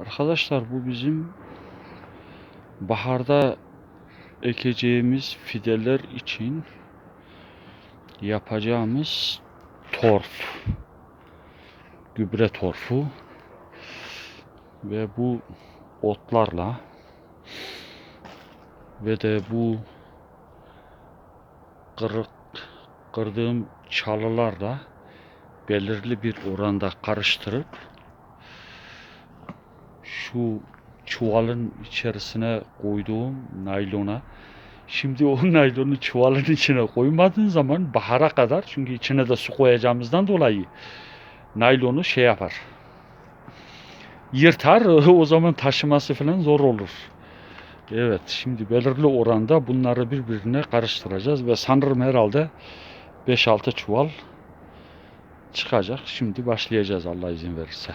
Arkadaşlar bu bizim baharda ekeceğimiz fideler için yapacağımız torf. Gübre torfu. Ve bu otlarla ve de bu kırık kırdığım çalılarla belirli bir oranda karıştırıp şu çuvalın içerisine koyduğum naylona şimdi o naylonu çuvalın içine koymadığın zaman bahara kadar çünkü içine de su koyacağımızdan dolayı naylonu şey yapar yırtar o zaman taşıması falan zor olur. Evet şimdi belirli oranda bunları birbirine karıştıracağız ve sanırım herhalde 5-6 çuval çıkacak. Şimdi başlayacağız Allah izin verirse.